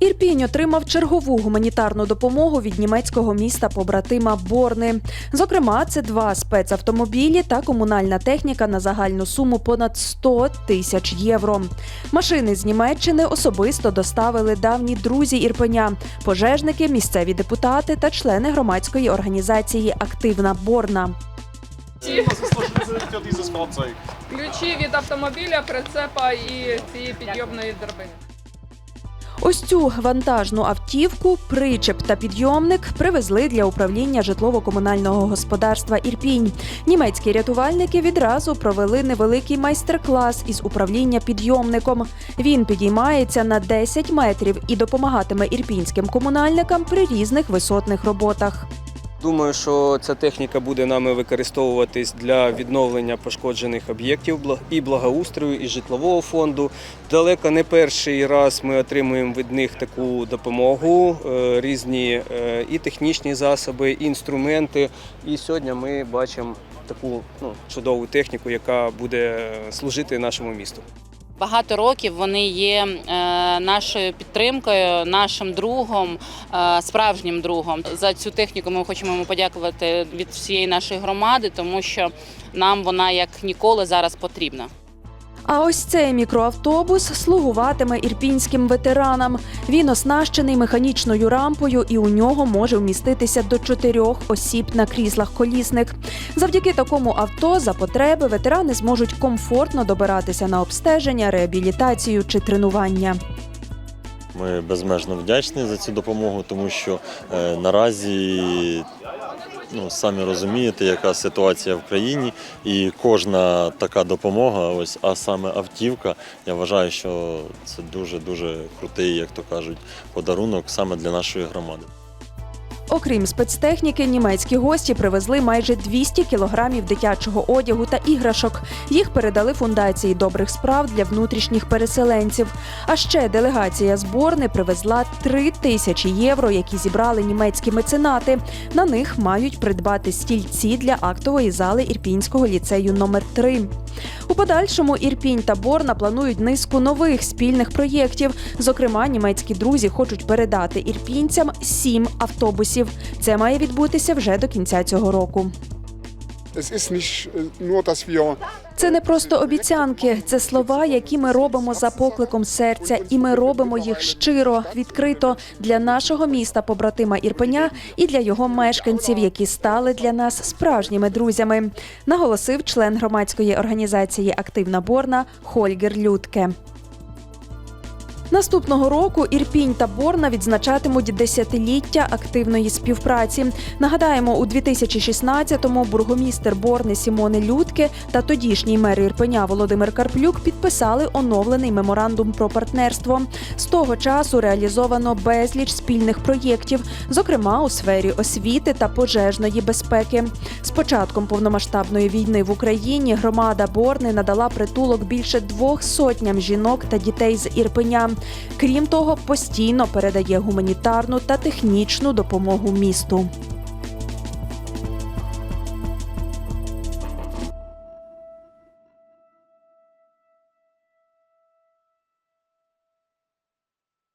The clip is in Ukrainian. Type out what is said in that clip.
Ірпінь отримав чергову гуманітарну допомогу від німецького міста побратима Борни. Зокрема, це два спецавтомобілі та комунальна техніка на загальну суму понад 100 тисяч євро. Машини з Німеччини особисто доставили давні друзі Ірпеня, пожежники, місцеві депутати та члени громадської організації Активна Борна. Ключі від автомобіля, прицепа і цієї підйомної драбини. Ось цю вантажну автівку, причеп та підйомник привезли для управління житлово-комунального господарства Ірпінь. Німецькі рятувальники відразу провели невеликий майстер-клас із управління підйомником. Він підіймається на 10 метрів і допомагатиме ірпінським комунальникам при різних висотних роботах. Думаю, що ця техніка буде нами використовуватись для відновлення пошкоджених об'єктів і благоустрою, і житлового фонду. Далеко не перший раз ми отримуємо від них таку допомогу, е, різні е, і технічні засоби, і інструменти. І сьогодні ми бачимо таку ну, чудову техніку, яка буде служити нашому місту. Багато років вони є е, нашою підтримкою, нашим другом, е, справжнім другом. За цю техніку ми хочемо йому подякувати від всієї нашої громади, тому що нам вона як ніколи зараз потрібна. А ось цей мікроавтобус слугуватиме ірпінським ветеранам. Він оснащений механічною рампою, і у нього може вміститися до чотирьох осіб на кріслах колісник. Завдяки такому авто за потреби ветерани зможуть комфортно добиратися на обстеження, реабілітацію чи тренування. Ми безмежно вдячні за цю допомогу, тому що е, наразі ну, самі розумієте, яка ситуація в країні, і кожна така допомога, ось, а саме автівка, я вважаю, що це дуже дуже крутий, як то кажуть, подарунок саме для нашої громади. Окрім спецтехніки, німецькі гості привезли майже 200 кілограмів дитячого одягу та іграшок. Їх передали фундації добрих справ для внутрішніх переселенців. А ще делегація зборни привезла 3 тисячі євро, які зібрали німецькі меценати. На них мають придбати стільці для актової зали Ірпінського ліцею номер 3 У подальшому Ірпінь та Борна планують низку нових спільних проєктів. Зокрема, німецькі друзі хочуть передати ірпінцям сім автобусів. Це має відбутися вже до кінця цього року. Це не просто обіцянки, це слова, які ми робимо за покликом серця, і ми робимо їх щиро, відкрито для нашого міста, побратима Ірпеня, і для його мешканців, які стали для нас справжніми друзями, наголосив член громадської організації Активна Борна Хольгер Людке. Наступного року Ірпінь та Борна відзначатимуть десятиліття активної співпраці. Нагадаємо, у 2016-му бургомістер Борни Сімони Людке та тодішній мер Ірпеня Володимир Карплюк підписали оновлений меморандум про партнерство. З того часу реалізовано безліч спільних проєктів, зокрема у сфері освіти та пожежної безпеки. З початком повномасштабної війни в Україні громада Борни надала притулок більше двох сотням жінок та дітей з Ірпеня. Крім того, постійно передає гуманітарну та технічну допомогу місту.